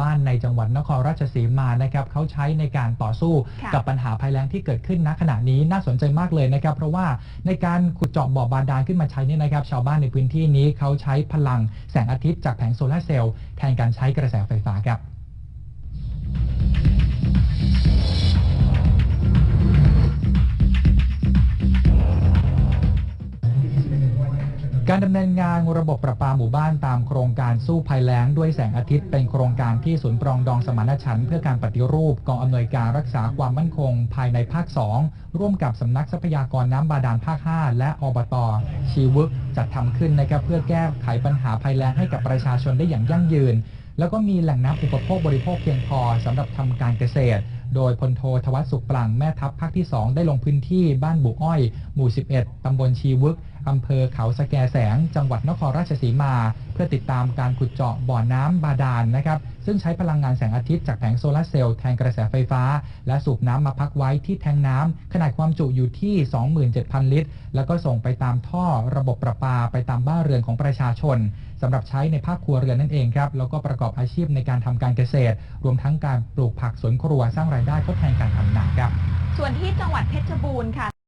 บ้านในจังหวัดนครราชสีมานะครับเขาใช้ในการต่อสู้ค่ะกับปัญหาภัยแล้งที่เกิดขึ้นณขณะนี้น่าสนใจมากเลยนะครับ เพราะว่าในการขุดเจาะบ่อบาดาลขึ้นมาใช้เนี่ยนะครับ ชาวบ้านในพื้นที่นี้เขาใช้พลังแสงอาทิตย์จากแผงโซลาร์เซลล์แทนการใช้กระแสไฟฟ้าครับ การดำเนินงานระบบประปาหมู่บ้านตามโครงการสู้ภัยแล้งด้วยแสงอาทิตย์เป็นโครงการที่ศูนย์ปรองดองสมานฉันท์เพื่อการปฏิรูปกองอำนวยการรักษาความมั่นคง ภายในภาค 2 ร่วมกับสำนักทรัพยากรน้ำบาดาลภาค 5 และอบต ชีวึกจัดทำขึ้นนะครับเพื่อแก้ไขปัญหาภัยแล้งให้กับประชาชนได้อย่างยั่งยืน แล้วก็มีแหล่งน้ำอุปโภคบริโภคเพียงพอสำหรับทำการเกษตร โดยพลโทธวัชสุขปลังแม่ทัพภาคที่ 2 ได้ลงพื้นที่บ้านบุกอ้อย หมู่ 11 ตำบลชีวึกอำเภอเขาสะแกแสง จังหวัดนครราชสีมา เพื่อติดตามการขุดเจาะบ่อน้ำบาดาลนะครับ ซึ่งใช้พลังงานแสงอาทิตย์จากแผงโซลาร์เซลล์แทนกระแสไฟฟ้า และสูบน้ำมาพักไว้ที่แทงน้ำขนาดความจุอยู่ที่ 27,000 ลิตร แล้วก็ส่งไปตามท่อระบบประปาไปตามบ้านเรือนของประชาชนสำหรับใช้ในภาคครัวเรือนนั่นเองครับแล้วก็ประกอบอาชีพในการทำการเกษตร รวมทั้งการปลูกผักสวนครัวสร้างรายได้ทดแทนการทำนาครับ ส่วนที่จังหวัดเพชรบูรณ์ค่ะ